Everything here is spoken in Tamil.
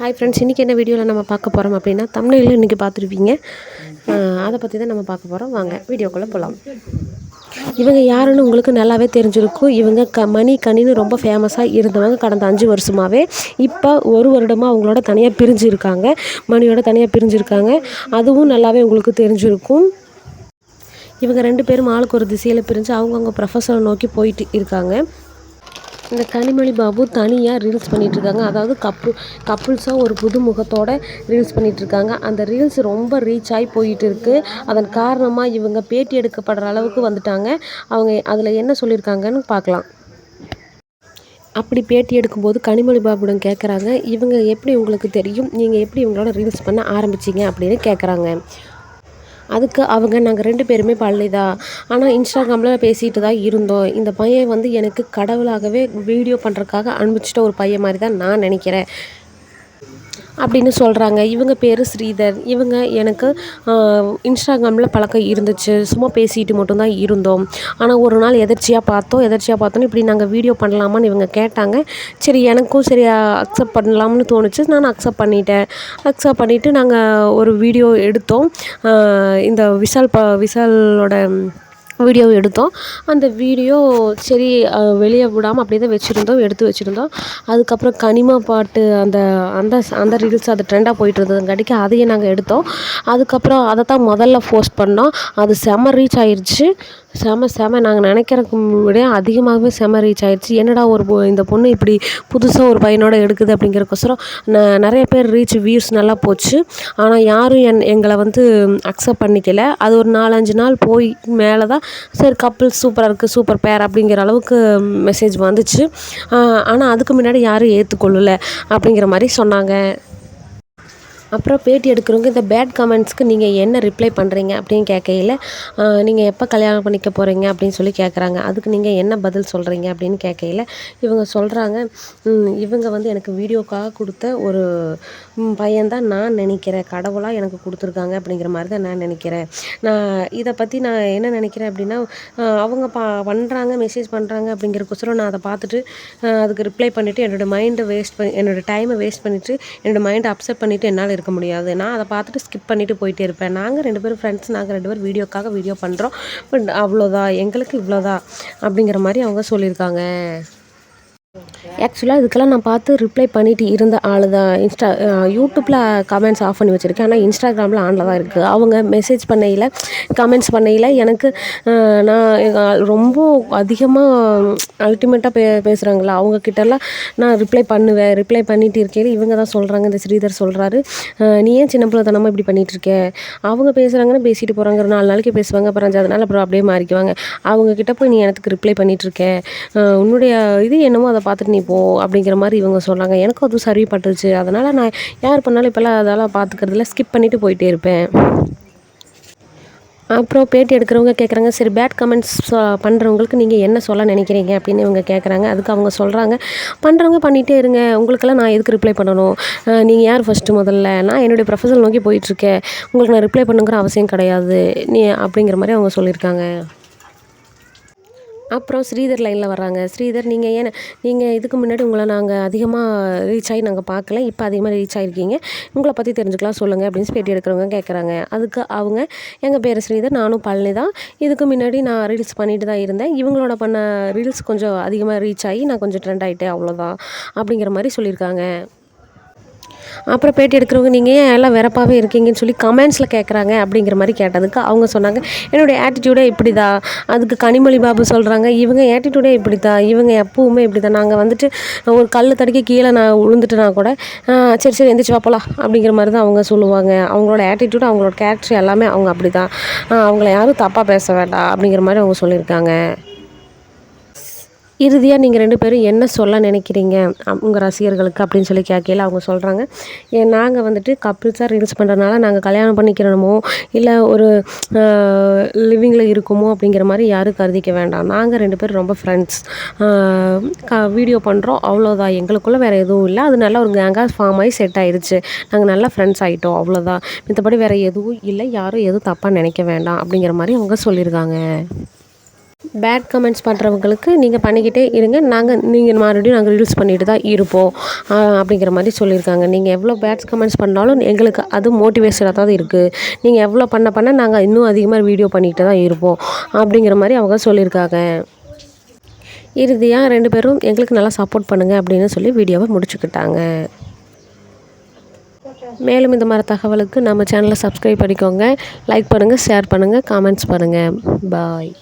ஹாய் ஃப்ரெண்ட்ஸ் இன்றைக்கி என்ன வீடியோவில் நம்ம பார்க்க போகிறோம் அப்படின்னா தமிழில் இன்றைக்கி பார்த்துருப்பீங்க. அதை பற்றி தான் நம்ம பார்க்க போகிறோம் வாங்க வீடியோக்குள்ளே போகலாம் இவங்க யாருன்னு உங்களுக்கு நல்லாவே தெரிஞ்சிருக்கும். இவங்க க மணி கணின்னு ரொம்ப ஃபேமஸாக இருந்தவங்க கடந்த அஞ்சு வருஷமாகவே இப்போ ஒரு வருடமாக அவங்களோட தனியாக பிரிஞ்சுருக்காங்க. மணியோட தனியாக பிரிஞ்சிருக்காங்க. அதுவும் நல்லாவே உங்களுக்கு தெரிஞ்சிருக்கும். இவங்க ரெண்டு பேரும் ஆளுக்கு ஒரு திசையில் பிரிஞ்சு அவங்கவுங்க ப்ரொஃபஸரை நோக்கி போயிட்டு இருக்காங்க. இந்த கனிமொழி பாபு தனியாக ரீல்ஸ் பண்ணிகிட்ருக்காங்க அதாவது கப்பு கப்புள்ஸாக ஒரு புது முகத்தோட ரீல்ஸ் பண்ணிகிட்ருக்காங்க அந்த ரீல்ஸ் ரொம்ப ரீச் ஆகி போயிட்டு இருக்குது அதன் காரணமாக இவங்க பேட்டி எடுக்கப்படுற அளவுக்கு வந்துட்டாங்க. அவங்க அதில் என்ன சொல்லியிருக்காங்கன்னு பார்க்கலாம். அப்படி பேட்டி எடுக்கும்போது கனிமொழி பாபுடன் கேட்குறாங்க இவங்க எப்படி உங்களுக்கு தெரியும்? நீங்கள் எப்படி இவங்களோட ரீல்ஸ் பண்ண ஆரம்பிச்சிங்க? அப்படின்னு கேட்குறாங்க அதுக்கு அவங்க நாங்கள் ரெண்டு பேருமே பள்ளி தான் ஆனால் இன்ஸ்டாகிராமில் பேசிகிட்டு தான் இருந்தோம். இந்த பையன் வந்து எனக்கு கடவுளாகவே வீடியோ பண்ணுறதுக்காக அனுப்பிச்சிட்ட ஒரு பையன் மாதிரி தான் நான் நினைக்கிறேன். அப்படின்னு சொல்கிறாங்க இவங்க பேர் ஸ்ரீதர். இவங்க எனக்கு இன்ஸ்டாகிராமில் பழக்கம் இருந்துச்சு. சும்மா பேசிட்டு மட்டும்தான் இருந்தோம். ஆனால் ஒரு நாள் எதர்ச்சியாக பார்த்தோம். எதர்ச்சியாக பார்த்தோன்னு இப்படி நாங்கள் வீடியோ பண்ணலாமான்னு இவங்க கேட்டாங்க. சரி எனக்கும் சரி அக்செப்ட் பண்ணலாம்னு தோணுச்சு. நான் அக்செப்ட் பண்ணிட்டேன். அக்செப்ட் பண்ணிவிட்டு நாங்கள் ஒரு வீடியோ எடுத்தோம். இந்த விஷால் ப விஷாலோட வீடியோ எடுத்தோம். அந்த வீடியோ சரி வெளியே விடாமல் அப்படியே தான் வச்சுருந்தோம் எடுத்து வச்சுருந்தோம். அதுக்கப்புறம் கனிமா பாட்டு அந்த அந்த அந்த ரீல்ஸ் அது ட்ரெண்டாக போயிட்டு இருந்ததுங்காட்டிக்கு அதையும் நாங்கள் எடுத்தோம். அதுக்கப்புறம் அதை தான் முதல்ல போஸ்ட் பண்ணோம். அது செம்ம ரீச் ஆயிடுச்சு செம செம நாங்கள் நினைக்கிறக்கு விட அதிகமாகவே செம ரீச் ஆயிடுச்சு என்னடா ஒரு பொ இந்த பொண்ணு இப்படி புதுசாக ஒரு பையனோட எடுக்குது அப்படிங்கிறக்கோசரம் ந நிறைய பேர் ரீச் வியூஸ் நல்லா போச்சு. ஆனால் யாரும் என் எங்களை வந்து அக்செப்ட் பண்ணிக்கல. அது ஒரு நாலஞ்சு நாள் போய் மேலே தான் சரி கப்புள்ஸ் சூப்பராக இருக்குது சூப்பர் பேர் அப்படிங்கிற அளவுக்கு மெசேஜ் வந்துச்சு. ஆனால் அதுக்கு முன்னாடி யாரும் ஏற்றுக்கொள்ளல அப்படிங்கிற மாதிரி சொன்னாங்க. அப்புறம் பேட்டி எடுக்கிறவங்க இந்த பேட் கமெண்ட்ஸ்க்கு நீங்கள் என்ன ரிப்ளை பண்ணுறீங்க அப்படின்னு கேட்கையில் நீங்கள் எப்போ கல்யாணம் பண்ணிக்க போகிறீங்க அப்படின்னு சொல்லி கேட்குறாங்க. அதுக்கு நீங்கள் என்ன பதில் சொல்கிறீங்க அப்படின்னு கேட்கையில் இவங்க சொல்கிறாங்க இவங்க வந்து எனக்கு வீடியோக்காக கொடுத்த ஒரு பையன் தான் நான் நினைக்கிறேன். கடவுளாக எனக்கு கொடுத்துருக்காங்க அப்படிங்கிற மாதிரி தான் நான் நினைக்கிறேன். நான் இதை பற்றி நான் என்ன நினைக்கிறேன் அப்படின்னா அவங்க பா பண்ணுறாங்க மெசேஜ் பண்ணுறாங்க அப்படிங்கிறக்கொசரம் நான் அதை பார்த்துட்டு அதுக்கு ரிப்ளை பண்ணிவிட்டு என்னோடய மைண்டை வேஸ்ட் பண்ணி என்னோடய டைமை வேஸ்ட் பண்ணிவிட்டு என்னோடய மைண்டை அப்செட் பண்ணிவிட்டு என்னால் இருக்க முடியாது. நான் அதை பார்த்துட்டு ஸ்கிப் பண்ணிவிட்டு போயிட்டே இருப்பேன். நாங்கள் ரெண்டு பேரும் ஃப்ரெண்ட்ஸ் நாங்கள் ரெண்டு பேரும் வீடியோக்காக வீடியோ பண்ணுறோம் பட் அவ்வளோதான் எங்களுக்கு இவ்வளோதான் அப்படிங்கிற மாதிரி அவங்க சொல்லியிருக்காங்க. ஆக்சுவலாக இதுக்கெல்லாம் நான் பார்த்து ரிப்ளை பண்ணிட்டு இருந்த ஆள் தான் இன்ஸ்டா யூடியூப்பில் கமெண்ட்ஸ் ஆஃப் பண்ணி வச்சுருக்கேன். ஆனால் இன்ஸ்டாகிராமில் ஆனில் தான் இருக்குது அவங்க மெசேஜ் பண்ணையில் கமெண்ட்ஸ் பண்ணையில் எனக்கு நான் ரொம்ப அதிகமாக அல்டிமேட்டாக பே பேசுகிறாங்களா அவங்கக்கிட்டலாம் நான் ரிப்ளை பண்ணுவேன். ரிப்ளை பண்ணிட்டு இருக்கையில் இவங்க தான் சொல்கிறாங்க இந்த ஸ்ரீதர் சொல்கிறாரு நீ ஏன் சின்ன பிள்ளைத்தனமாக இப்படி பண்ணிகிட்ருக்கேன் அவங்க பேசுகிறாங்கன்னு பேசிட்டு போகிறாங்க ஒரு நாலு நாளைக்கு பேசுவாங்க. அப்புறம் அஞ்சாவது நாள் அப்புறம் அப்படியே மாறிக்குவாங்க. அவங்கக்கிட்ட போய் நீ எனக்கு ரிப்ளை பண்ணிகிட்ருக்கேன் உன்னுடைய இது என்னமோ அதை பார்த்துட்டு நீ போ அப்படிங்கிற மாதிரி இவங்க சொன்னாங்க. எனக்கும் அதுவும் சரி பட்டுருச்சு. அதனால் நான் யார் பண்ணாலும் இப்போல்லாம் அதெல்லாம் பார்த்துக்கிறதில்ல ஸ்கிப் பண்ணிவிட்டு போயிட்டே இருப்பேன். அப்புறம் பேட்டி எடுக்கிறவங்க கேட்குறாங்க சரி பேட் கமெண்ட்ஸ் பண்ணுறவங்களுக்கு நீங்கள் என்ன சொல்ல நினைக்கிறீங்க அப்படின்னு இவங்க கேட்குறாங்க அதுக்கு அவங்க சொல்கிறாங்க பண்ணுறவங்க பண்ணிகிட்டே இருங்க. உங்களுக்கெல்லாம் நான் எதுக்கு ரிப்ளை பண்ணணும்? நீங்கள் யார் ஃபஸ்ட்டு முதல்ல? நான் என்னுடைய ப்ரொஃபஷன் நோக்கி போயிட்டுருக்கேன் உங்களுக்கு நான் ரிப்ளை பண்ணுங்கிற அவசியம் கிடையாது. நீ அப்படிங்கிற மாதிரி அவங்க சொல்லியிருக்காங்க. அப்புறம் ஸ்ரீதர் லைனில் வர்றாங்க. ஸ்ரீதர் நீங்கள் ஏன் நீங்கள் இதுக்கு முன்னாடி உங்களை நாங்கள் அதிகமாக ரீச் ஆகி நாங்கள் பார்க்கல இப்போ அதிகமாக ரீச் ஆகிருக்கீங்க உங்களை பற்றி தெரிஞ்சுக்கலாம் சொல்லுங்கள் அப்படின்னு பேட்டி எடுக்கிறவங்க கேட்குறாங்க அதுக்கு அவங்க எங்கள் பேர் ஸ்ரீதர் நானும் பழனி தான். இதுக்கு முன்னாடி நான் ரீல்ஸ் பண்ணிட்டு தான் இருந்தேன். இவங்களோட பண்ண ரீல்ஸ் கொஞ்சம் அதிகமாக ரீச் ஆகி நான் கொஞ்சம் ட்ரெண்ட் ஆகிட்டேன் அவ்வளோதான் அப்படிங்கிற மாதிரி சொல்லியிருக்காங்க. அப்புறம் பேட்டி எடுக்கிறவங்க நீங்கள் ஏன் எல்லாம் வெறப்பாகவே இருக்கீங்கன்னு சொல்லி கமெண்ட்ஸில் கேட்குறாங்க அப்படிங்கிற மாதிரி கேட்டதுக்கு அவங்க சொன்னாங்க. என்னுடைய ஆட்டிடியூடே இப்படி தான் அதுக்கு கனிமொழி பாபு சொல்கிறாங்க இவங்க ஆட்டிடியூடே இப்படி தான் இவங்க எப்பவுமே இப்படி தான் நாங்கள் வந்துட்டு ஒரு கல் தடுக்கி கீழே நான் விழுந்துட்டுனா கூட சரி சரி எந்திரிச்சு பார்ப்பலாம் அப்படிங்கிற மாதிரி தான் அவங்க சொல்லுவாங்க. அவங்களோட ஆட்டிடியூட் அவங்களோட கேரக்டர் எல்லாமே அவங்க அப்படி தான் அவங்கள யாரும் தப்பாக பேச வேண்டாம் அப்படிங்கிற மாதிரி அவங்க சொல்லியிருக்காங்க. இறுதியாக நீங்கள் ரெண்டு பேரும் என்ன சொல்ல நினைக்கிறீங்க? உங்கள் ரசிகர்களுக்கு அப்படின்னு சொல்லி கேட்கல அவங்க சொல்கிறாங்க ஏன் நாங்கள் வந்துட்டு கப்புள்ஸாக ரீல்ஸ் பண்ணுறதுனால நாங்கள் கல்யாணம் பண்ணிக்கிறோமோ இல்லை ஒரு லிவிங்கில் இருக்குமோ? அப்படிங்கிற மாதிரி யாரும் கருதிக்க வேண்டாம். நாங்கள் ரெண்டு பேரும் ரொம்ப ஃப்ரெண்ட்ஸ் க வீடியோ பண்ணுறோம் அவ்வளோதான் எங்களுக்குள்ளே வேறு எதுவும் இல்லை. அது நல்லா ஒரு கேங்காக ஃபார்ம் ஆகி செட் ஆயிடுச்சு நாங்கள் நல்லா ஃப்ரெண்ட்ஸ் ஆகிட்டோம் அவ்வளோதான் மற்றபடி வேறு எதுவும் இல்லை. யாரும் எதுவும் தப்பாக நினைக்க வேண்டாம் அப்படிங்கிற மாதிரி அவங்க சொல்லியிருக்காங்க. பேட் கமெண்ட்ஸ் பண்ணுறவங்களுக்கு நீங்கள் பண்ணிக்கிட்டே இருங்க. நாங்கள் நீங்கள் மறுபடியும் நாங்கள் ரீல்ஸ் பண்ணிட்டு தான் இருப்போம். அப்படிங்கிற மாதிரி சொல்லியிருக்காங்க. நீங்கள் எவ்வளோ பேட்ஸ் கமெண்ட்ஸ் பண்ணாலும் எங்களுக்கு அது மோட்டிவேஷனாக தான் இருக்குது நீங்கள் எவ்வளோ பண்ண பண்ண நாங்கள் இன்னும் அதிகமாக வீடியோ பண்ணிகிட்டு தான் இருப்போம். அப்படிங்கிற மாதிரி அவங்க சொல்லியிருக்காங்க. இறுதியாக ரெண்டு பேரும் எங்களுக்கு நல்லா சப்போர்ட் பண்ணுங்கள் அப்படின்னு சொல்லி வீடியோவை முடிச்சுக்கிட்டாங்க. மேலும் இந்த மாதிரி தகவலுக்கு நம்ம சேனலை சப்ஸ்கிரைப் பண்ணிக்கோங்க. லைக் பண்ணுங்கள் ஷேர் பண்ணுங்கள் காமெண்ட்ஸ் பண்ணுங்கள் பாய்